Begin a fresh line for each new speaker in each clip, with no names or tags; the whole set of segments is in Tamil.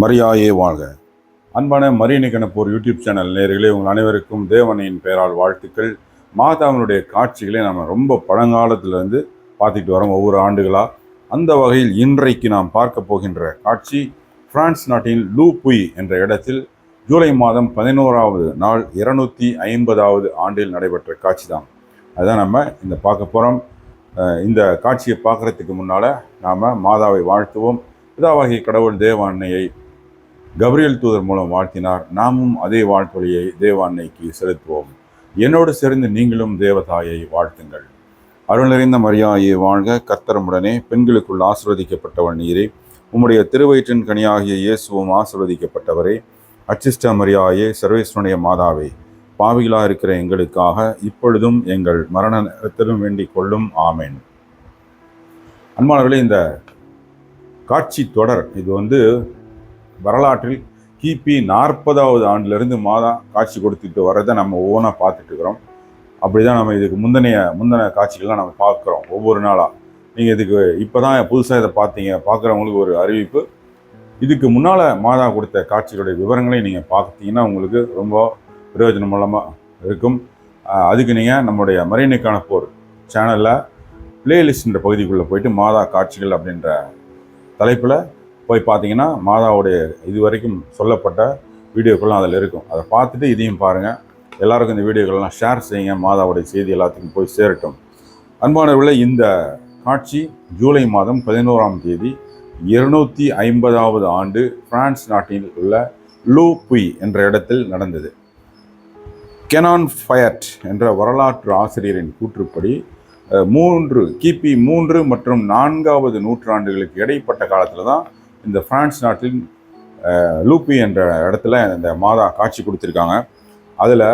மரியாயே வாழ்க. அன்பான மரியணிக்கணப்போர் யூடியூப் சேனல் நேர்களே உங்கள் அனைவருக்கும் தேவனையின் பெயரால் வாழ்த்துக்கள். மாதாவினுடைய காட்சிகளை நம்ம ரொம்ப பழங்காலத்திலிருந்து பார்த்துட்டு வரோம் ஒவ்வொரு ஆண்டுகளாக அந்த வகையில் இன்றைக்கு நாம் பார்க்க போகின்ற காட்சி பிரான்ஸ் நாட்டின் லூபுய் என்ற இடத்தில் ஜூலை மாதம் பதினோராவது நாள் இருநூற்றி ஐம்பதாவது ஆண்டில் நடைபெற்ற காட்சி தான் அதுதான் நம்ம இந்த பார்க்க போகிறோம் இந்த காட்சியை பார்க்குறதுக்கு முன்னால் நாம் மாதாவை வாழ்த்துவோம். பிதாவாகிய கடவுள் தேவ அன்னையை கபிரியல் தூதர் மூலம் வாழ்த்தினார். நாமும் அதே வாழ்த்தொழியை தேவ அன்னைக்கு செலுத்துவோம். என்னோடு சேர்ந்து நீங்களும் தேவதாயை வாழ்த்துங்கள். அருள் நிறைந்த மரியாயை வாழ்க கர்த்தரமுடனே பெண்களுக்குள் ஆசிர்வதிக்கப்பட்டவள் நீரே. உம்முடைய திருவயிற்றின் கனியாகிய இயேசுவும் ஆசிர்வதிக்கப்பட்டவரே. அச்சிஷ்ட மரியாயே சர்வேஸ்வனுடைய மாதாவே பாவிகளாக இருக்கிற எங்களுக்காக இப்பொழுதும் எங்கள் மரண நேரத்திலும் வேண்டிக் கொள்ளும். ஆமேன். அன்பானவர்களே இந்த காட்சி தொடர் இது வந்து வரலாற்றில் கிபி நாற்பதாவது ஆண்டிலிருந்து மாதா காட்சி கொடுத்துட்டு வர்றதை நம்ம ஒவ்வொன்றா பார்த்துட்டு இருக்கிறோம். அப்படி தான் நம்ம இதுக்கு முந்தனைய முந்தின காட்சிகள்லாம் நம்ம பார்க்குறோம் ஒவ்வொரு நாளாக நீங்கள் இதுக்கு இப்போ தான் புதுசாக இதை பார்த்தீங்க பார்க்குறவங்களுக்கு ஒரு அறிவிப்பு. இதுக்கு முன்னால் மாதா கொடுத்த காட்சிகளுடைய விவரங்களை நீங்கள் பார்த்தீங்கன்னா உங்களுக்கு ரொம்ப பிரயோஜனம் மூலமாக இருக்கும். அதுக்கு நீங்கள் நம்முடைய மரியனுக்கான போர் சேனலில் பிளேலிஸ்ட்ன்ற பகுதிக்குள்ளே போயிட்டு மாதா காட்சிகள் அப்படின்ற தலைப்பில் போய் பார்த்தீங்கன்னா மாதாவுடைய இதுவரைக்கும் சொல்லப்பட்ட வீடியோக்கள்லாம் அதில் இருக்கும். அதை பார்த்துட்டு இதையும் பாருங்கள் எல்லாருக்கும் இந்த வீடியோக்கள்லாம் ஷேர் செய்யுங்க. மாதாவுடைய செய்தி எல்லாத்துக்கும் போய் சேரட்டும். அன்பானவர்களே இந்த காட்சி ஜூலை மாதம் பதினோராம் தேதி இருநூற்றி ஐம்பதாவது ஆண்டு பிரான்ஸ் நாட்டில் உள்ள லூ புய் என்ற இடத்தில் நடந்தது. கெனான் ஃபயட் என்ற வரலாற்று ஆசிரியரின் கூற்றுப்படி மூன்று கிபி மூன்று மற்றும் நான்காவது நூற்றாண்டுகளுக்கு இடைப்பட்ட காலத்தில் தான் இந்த பிரான்ஸ் நாட்டின் லூப்பி என்ற இடத்துல இந்த மாதா காட்சி கொடுத்துருக்காங்க. அதில்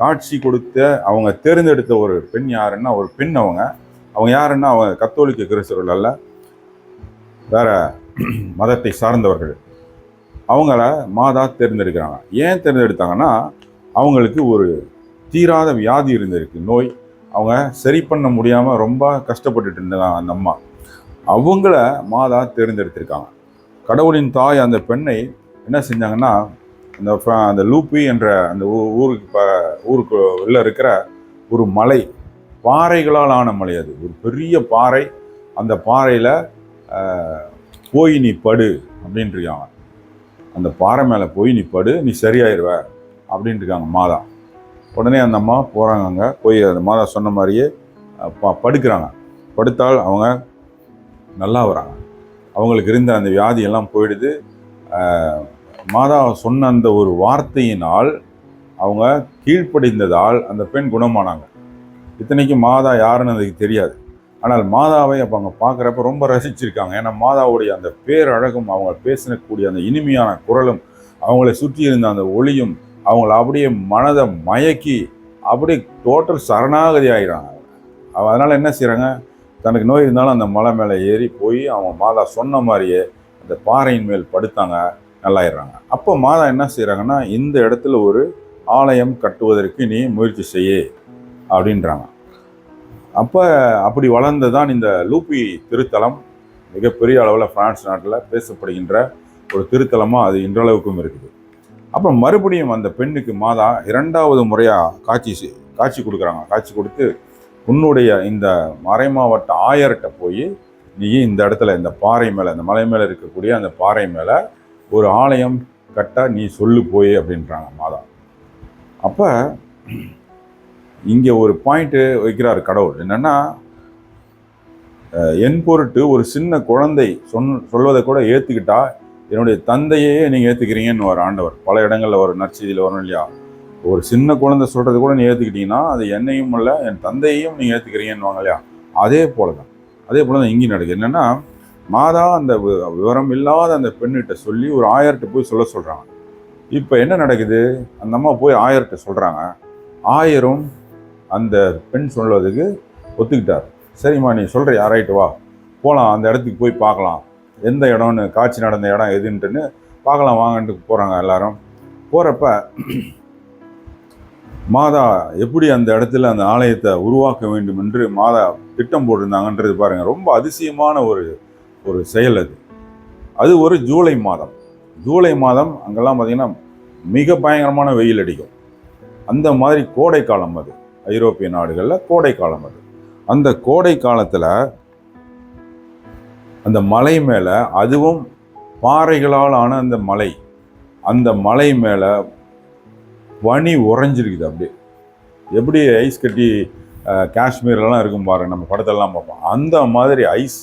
காட்சி கொடுத்த அவங்க தேர்ந்தெடுத்த ஒரு பெண் யாருன்னா ஒரு பெண் அவங்க. அவங்க யாருன்னா அவங்க கத்தோலிக்க கிறிஸ்தவர்கள் அல்ல வேற மதத்தை சார்ந்தவர்கள். அவங்கள மாதா தேர்ந்தெடுக்கிறாங்க. ஏன் தேர்ந்தெடுத்தாங்கன்னா அவங்களுக்கு ஒரு தீராத வியாதி இருந்திருக்கு நோய். அவங்க சரி பண்ண முடியாமல் ரொம்ப கஷ்டப்பட்டுட்டு இருந்தாங்க அந்த அம்மா. அவங்கள மாதா தேர்ந்தெடுத்திருக்காங்க. கடவுளின் தாய் அந்த பெண்ணை என்ன செஞ்சாங்கன்னா அந்த ஃப- அந்த லூப்பி என்ற அந்த ஊருக்கு ப ஊருக்கு உள்ள இருக்கிற ஒரு மலை பாறைகளால் ஆன மலை அது. ஒரு பெரிய பாறை அந்த பாறையில் போய் நீ படு அப்படின்ட்டுருக்காங்க அந்த பாறை மேலே போய் நீ படு நீ சரியாயிருவ அப்படின்ட்டுருக்காங்க மாதா. உடனே அந்த அம்மா போகிறாங்க அங்கே போய் அந்த மாதா சொன்ன மாதிரியே ப படுக்கிறாங்க. படுத்தால் அவங்க நல்லா வராங்க. அவங்களுக்கு இருந்த அந்த வியாதி எல்லாம் போயிடுது. மாதா சொன்ன அந்த ஒரு வார்த்தையினால் அவங்க கீழ்ப்படிந்ததால் அந்த பெண் குணமானாங்க. இத்தனைக்கும் மாதா யாருன்னு அதுக்கு தெரியாது. ஆனால் மாதாவை அப்போ அவங்க பார்க்குறப்ப ரொம்ப ரசிச்சிருக்காங்க. ஏன்னா மாதாவுடைய அந்த பேரழகும் அவங்க பேசினக்கூடிய அந்த இனிமையான குரலும் அவங்களை சுற்றி இருந்த அந்த ஒளியும் அவங்கள அப்படியே மனதை மயக்கி அப்படியே டோட்டல் சரணாகதி ஆகிடுறாங்க அதனால் என்ன செய்கிறாங்க தனக்கு நோய் இருந்தாலும் அந்த மலை மேலே ஏறி போய் அவங்க மாதா சொன்ன மாதிரியே அந்த பாறையின் மேல் படுத்தாங்க நல்லாயிடுறாங்க. அப்போ மாதா என்ன செய்கிறாங்கன்னா இந்த இடத்துல ஒரு ஆலயம் கட்டுவதற்கு நீ முயற்சி செய்ய அப்படின்றாங்க. அப்போ அப்படி வளர்ந்ததான் இந்த லூப்பி திருத்தலம் மிகப்பெரிய அளவில் ஃப்ரான்ஸ் நாட்டில் பேசப்படுகின்ற ஒரு திருத்தலமாக அது இன்றளவுக்கும் இருக்குது. அப்புறம் மறுபடியும் அந்த பெண்ணுக்கு மாதா இரண்டாவது முறையாக காட்சி காட்சி கொடுக்குறாங்க. காட்சி கொடுத்து உன்னுடைய இந்த மறைமாவட்ட ஆயர்கிட்ட போய் நீ இந்த இடத்துல இந்த பாறை மேலே இந்த மலை மேலே இருக்கக்கூடிய அந்த பாறை மேலே ஒரு ஆலயம் கட்ட நீ சொல்லு போய் அப்படின்றாங்க மாதா. அப்போ இங்கே ஒரு பாயிண்ட்டு வைக்கிறார் கடவுள். என்னென்னா என் பொருட்டு ஒரு சின்ன குழந்தை சொன் சொல்வதை கூட ஏற்றுக்கிட்டா என்னுடைய தந்தையே நீங்கள் ஏற்றுக்கிறீங்கன்னு ஒரு ஆண்டவர். பல இடங்களில் ஒரு நற்செய்தியில் வரும் இல்லையா? ஒரு சின்ன குழந்தை சொல்கிறது கூட நீ ஏற்றுக்கிட்டீங்கன்னா அது என்னையும் இல்லை என் தந்தையையும் நீங்கள் ஏற்றுக்கிறீங்கன்னு இல்லையா? அதே போல தான் அதே போல தான் இங்கேயும் நடக்குது. என்னென்னா மாதா அந்த விவரம் இல்லாத அந்த பெண்ணிட்ட சொல்லி ஒரு ஆயர்கிட்ட போய் சொல்ல சொல்கிறாங்க இப்போ என்ன நடக்குது? அந்த அம்மா போய் ஆயர்கிட்ட சொல்கிறாங்க ஆயரும் அந்த பெண் சொல்வதுக்கு ஒத்துக்கிட்டார். சரிம்மா நீ சொல்கிற யாராயிட்டு வா. போகலாம் அந்த இடத்துக்கு போய் பார்க்கலாம். எந்த இடம்னு காட்சி நடந்த இடம் எதுன்ட்டுன்னு பார்க்கலாம் வாங்கன்ட்டு போகிறாங்க எல்லாரும். போகிறப்ப மாதா எப்படி அந்த இடத்துல அந்த ஆலயத்தை உருவாக்க வேண்டும் என்று மாதா திட்டம் போட்டிருந்தாங்கன்றது பாருங்கள் ரொம்ப அதிசயமான ஒரு ஒரு செயல் அது. அது ஒரு ஜூலை மாதம். ஜூலை மாதம் அங்கெல்லாம் பார்த்தீங்கன்னா மிக பயங்கரமான வெயில் அடிக்கும். அந்த மாதிரி கோடை காலம் அது. ஐரோப்பிய நாடுகளில் கோடை காலம் அது. அந்த கோடை காலத்தில் அந்த மலை மேலே அதுவும் பாறைகளால் ஆன அந்த மலை. அந்த மலை மேலே பனி உறைஞ்சிருக்குது அப்படியே. எப்படி ஐஸ் கட்டி காஷ்மீர்லலாம் இருக்கும் பாருங்க நம்ம படத்தெல்லாம் பார்ப்போம். அந்த மாதிரி ஐஸ்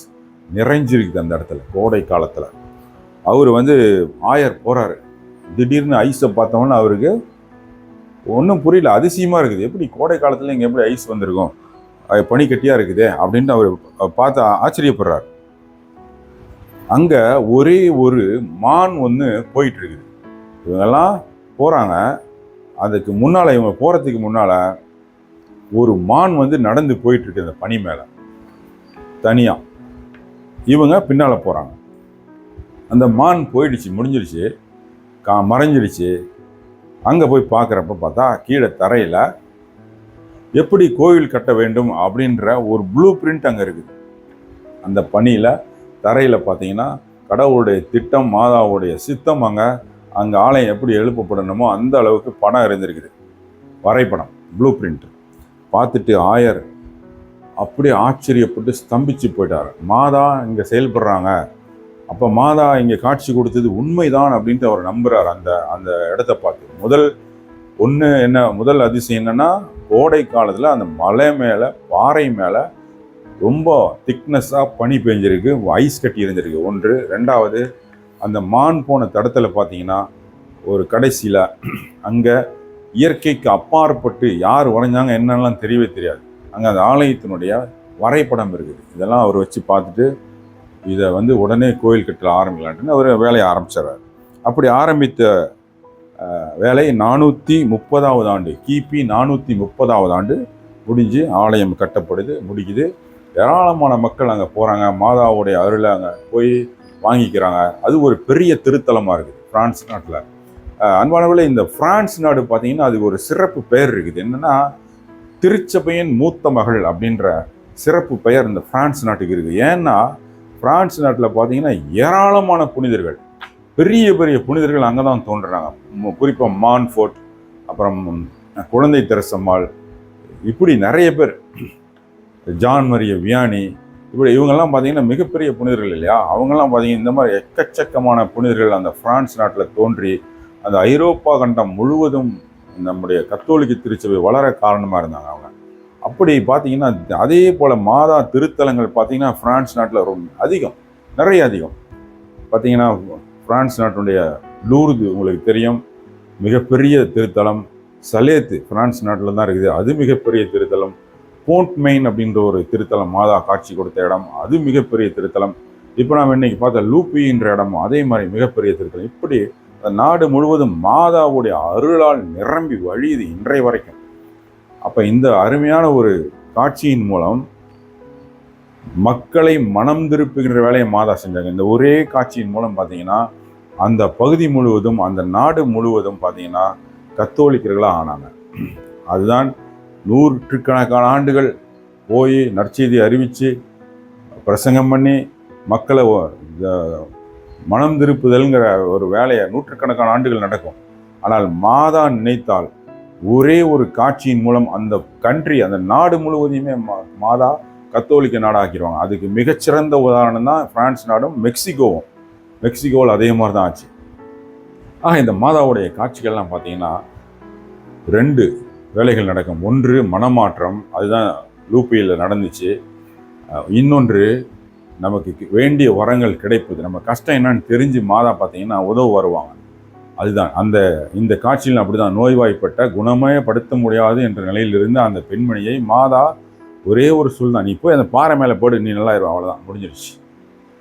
நிறைஞ்சிருக்குது அந்த இடத்துல கோடை காலத்தில். அவர் வந்து ஆயர் போகிறாரு திடீர்னு ஐஸை பார்த்தோன்னே அவருக்கு ஒன்றும் புரியல அதிசயமாக இருக்குது. எப்படி கோடை காலத்தில் இங்கே எப்படி ஐஸ் வந்திருக்கும்? பனிக்கட்டியாக இருக்குது அப்படின்ட்டு அவர் பார்த்து ஆச்சரியப்படுறார். அங்கே ஒரே ஒரு மான் ஒன்று போயிட்டு இருக்குது. இவங்கெல்லாம் போகிறாங்க அதுக்கு முன்னால் இவங்க போகிறதுக்கு முன்னால் ஒரு மான் வந்து நடந்து போயிட்டுருக்கு அந்த பனி மேலே. தனியாக இவங்க பின்னால் போகிறாங்க அந்த மான் போயிடுச்சு முடிஞ்சிடுச்சு கா மறைஞ்சிடுச்சு அங்கே போய் பார்க்குறப்ப பார்த்தா கீழே தரையில் எப்படி கோவில் கட்ட வேண்டும் அப்படின்ற ஒரு ப்ளூ பிரிண்ட் அங்கே இருக்குது. அந்த பனியில் தரையில் பார்த்தீங்கன்னா கடவுளுடைய திட்டம் மாதாவுடைய சித்தம் அங்கே அங்கே ஆலயம் எப்படி எழுப்பப்படணுமோ அந்த அளவுக்கு படம் அறிந்திருக்குது வரைபடம் ப்ளூ பிரிண்ட் பார்த்துட்டு ஆயர் அப்படியே ஆச்சரியப்பட்டு ஸ்தம்பிச்சு போயிட்டார். மாதா இங்கே செயல்படுறாங்க. அப்போ மாதா இங்கே காட்சி கொடுத்தது உண்மைதான் அப்படின்ட்டு அவர் நம்புகிறார் அந்த அந்த இடத்த பார்த்து. முதல் ஒன்று என்ன முதல் அதிசயம் என்னென்னா கோடை காலத்தில் அந்த மலை மேலே பாறை மேலே ரொம்ப திக்னஸ்ஸாக பனி பெஞ்சிருக்கு ஐஸ் கட்டி இருந்திருக்கு. ஒன்று ரெண்டாவது அந்த மான் போன தடத்தில் பார்த்தீங்கன்னா ஒரு கடைசியில் அங்கே இயற்கைக்கு அப்பாற்பட்டு யார் வரைஞ்சாங்க என்னெல்லாம் தெரியவே தெரியாது. அங்கே அந்த ஆலயத்தினுடைய வரைபடம் இருக்குது. இதெல்லாம் அவர் வச்சு பார்த்துட்டு இதை வந்து உடனே கோயில் கட்ட ஆரம்பிக்கலான்ட்டுன்னு அவர் வேலையை ஆரம்பிச்சிடுறாரு அப்படி ஆரம்பித்த வேலை நானூற்றி முப்பதாவது ஆண்டு கிபி நானூற்றி முப்பதாவது ஆண்டு முடிஞ்சு ஆலயம் கட்டப்படுது முடிக்குது. ஏராளமான மக்கள் அங்கே போகிறாங்க மாதாவுடைய அருளை அங்கே போய் வாங்கிக்கிறாங்க. அது ஒரு பெரிய திருத்தலமாக இருக்குது பிரான்ஸ் நாட்டில். அன்பானவர்களே இந்த பிரான்ஸ் நாடு பார்த்தீங்கன்னா அது ஒரு சிறப்பு பெயர் இருக்குது. என்னன்னா திருச்சபையின் மூத்த மகள் அப்படின்ற சிறப்பு பெயர் இந்த பிரான்ஸ் நாட்டுக்கு இருக்குது. ஏன்னா பிரான்ஸ் நாட்டில் பார்த்தீங்கன்னா ஏராளமான புனிதர்கள் பெரிய பெரிய புனிதர்கள் அங்கே தான் தோன்றுறாங்க குறிப்பாக மான்ஃபோர்ட் அப்புறம் குழந்தை தெரசம்மாள் இப்படி நிறைய பேர். ஜான் மரிய வியானி இப்படி இவங்கெல்லாம் பார்த்தீங்கன்னா மிகப்பெரிய புனிதர்கள் இல்லையா? அவங்கெல்லாம் பார்த்தீங்கன்னா இந்த மாதிரி எக்கச்சக்கமான புனிதர்கள் அந்த பிரான்ஸ் நாட்டில் தோன்றி அந்த ஐரோப்பா கண்டம் முழுவதும் நம்முடைய கத்தோலிக்க திருச்சபை வளர காரணமாக இருந்தாங்க அவங்க. அப்படி பார்த்தீங்கன்னா அதே போல் மாதா திருத்தலங்கள் பார்த்தீங்கன்னா ஃப்ரான்ஸ் நாட்டில் ரொம்ப அதிகம் நிறைய அதிகம். பார்த்தீங்கன்னா ஃப்ரான்ஸ் நாட்டினுடைய லூர்து உங்களுக்கு தெரியும். மிகப்பெரிய திருத்தலம் சலேத்து பிரான்ஸ் நாட்டில் தான் இருக்குது. அது மிகப்பெரிய திருத்தலம். போன்ட் மெயின் அப்படின்ற ஒரு திருத்தலம் மாதா காட்சி கொடுத்த இடம். அது மிகப்பெரிய திருத்தலம். இப்போ நாம் இன்னைக்கு பார்த்த லூப்பின்ற இடமும் அதே மாதிரி மிகப்பெரிய திருத்தலம். இப்படி அந்த நாடு முழுவதும் மாதாவுடைய அருளால் நிரம்பி வழியுது இன்றைய வரைக்கும். அப்போ இந்த அருமையான ஒரு காட்சியின் மூலம் மக்களை மனம் திருப்புகின்ற வேலையை மாதா செஞ்சாங்க. இந்த ஒரே காட்சியின் மூலம் பார்த்தீங்கன்னா அந்த பகுதி முழுவதும் அந்த நாடு முழுவதும் பார்த்தீங்கன்னா கத்தோலிக்கர்களாக ஆனாங்க. அதுதான் நூற்றுக்கணக்கான ஆண்டுகள் போய் நற்செய்தி அறிவித்து பிரசங்கம் பண்ணி மக்களை இந்த மனம் திருப்புதல்ங்கிற ஒரு வேலையை நூற்றுக்கணக்கான ஆண்டுகள் நடக்கும். ஆனால் மாதா நினைத்தால் ஒரே ஒரு காட்சியின் மூலம் அந்த கண்ட்ரி அந்த நாடு முழுவதையுமே மா- மாதா கத்தோலிக்க நாடாக்கிடுவாங்க அதுக்கு மிகச்சிறந்த உதாரணம் தான் பிரான்ஸ் நாடும் மெக்சிகோவும். மெக்சிகோவில் அதே மாதிரி தான் ஆச்சு. ஆக இந்த மாதாவுடைய காட்சிகள்லாம் பார்த்தீங்கன்னா ரெண்டு வேலைகள் நடக்கும். ஒன்று மனமாற்றம். அதுதான் லூப்பியில் நடந்துச்சு. இன்னொன்று நமக்கு வேண்டிய வரங்கள் கிடைப்பது. நம்ம கஷ்டம் என்னன்னு தெரிஞ்சு மாதா பார்த்தீங்கன்னா உதவு வருவாங்க. அதுதான். அந்த இந்த காட்சியில் அப்படிதான் நோய்வாய்ப்பட்ட குணமயப்படுத்த முடியாது என்ற நிலையிலிருந்து அந்த பெண்மணியை மாதா ஒரே ஒரு சொல் தான். நீ போய் அந்த பாறை மேலே போடு நீ நல்லாயிரும் அவ்வளோதான் முடிஞ்சிருச்சு.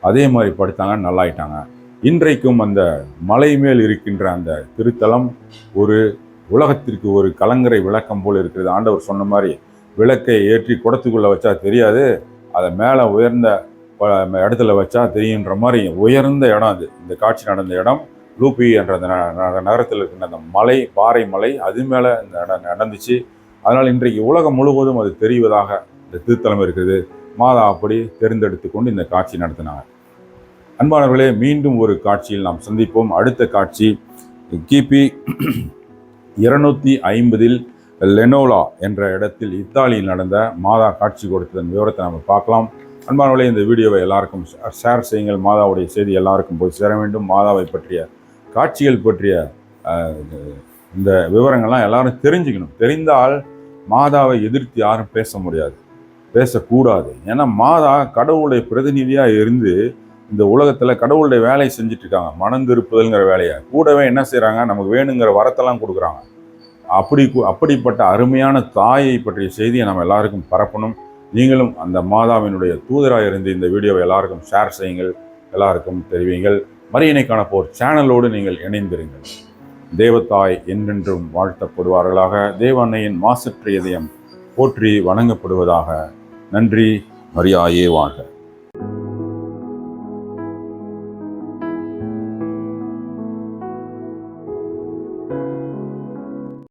அதே மாதிரி படுத்தாங்க நல்லாயிட்டாங்க. இன்றைக்கும் அந்த மலை மேல் இருக்கின்ற அந்த திருத்தலம் ஒரு உலகத்திற்கு ஒரு கலங்கரை விளக்கம் போல் இருக்கிறது. ஆண்டவர் சொன்ன மாதிரி விளக்கை ஏற்றி குடத்துக்குள்ளே வச்சா தெரியாது. அதை மேலே உயர்ந்த இடத்துல வச்சா தெரியுன்ற மாதிரி உயர்ந்த இடம் அது. இந்த காட்சி நடந்த இடம் லூபி என்ற அந்த ந- ந- நகரத்தில் இருக்கின்ற அந்த மலை பாறை மலை அது மேலே இந்த இடம் நடந்துச்சு. அதனால் இன்றைக்கு உலகம் முழுவதும் அது தெரிவதாக இந்த திருத்தலம் இருக்குது. மாதா அப்படி தேர்ந்தெடுத்து கொண்டு இந்த காட்சி நடத்தினாங்க. அன்பானவர்களே மீண்டும் ஒரு காட்சியில் நாம் சந்திப்போம். அடுத்த காட்சி கிபி இருநூத்தி ஐம்பதில் லெனோலா என்ற இடத்தில் இத்தாலியில் நடந்த மாதா காட்சி கொடுத்ததன் விவரத்தை நம்ம பார்க்கலாம். அன்பானவர்களே இந்த வீடியோவை எல்லாருக்கும் ஷேர் செய்யுங்கள். மாதாவுடைய செய்தி எல்லாருக்கும் போய் சேர வேண்டும். மாதாவை பற்றிய காட்சிகள் பற்றிய இந்த விவரங்கள்லாம் எல்லாரும் தெரிஞ்சுக்கணும். தெரிந்தால் மாதாவை எதிர்த்து யாரும் பேச முடியாது. பேசக்கூடாது. ஏன்னா மாதா கடவுளுடைய பிரதிநிதியாக இருந்து இந்த உலகத்தில் கடவுளுடைய வேலையை செஞ்சுட்டு இருக்காங்க மனம் திருப்புதல்ங்கிற வேலையை. கூடவே என்ன செய்கிறாங்க நமக்கு வேணுங்கிற வரத்தெல்லாம் கொடுக்குறாங்க. அப்படி அப்படிப்பட்ட அருமையான தாயை பற்றிய செய்தியை நம்ம எல்லாருக்கும் பரப்பணும். நீங்களும் அந்த மாதாவினுடைய தூதராக இருந்து இந்த வீடியோவை எல்லாருக்கும் ஷேர் செய்யுங்கள். எல்லாருக்கும் தெரிவிங்கள் மரியணைக்கான போர் சேனலோடு நீங்கள் இணைந்திருங்கள். தேவத்தாய் என்றென்றும் வாழ்த்தப்படுவார்களாக. தேவ அன்னையின் மாசற்ற இதயம் போற்றி வணங்கப்படுவதாக. நன்றி. மரியாயே வாழ்க.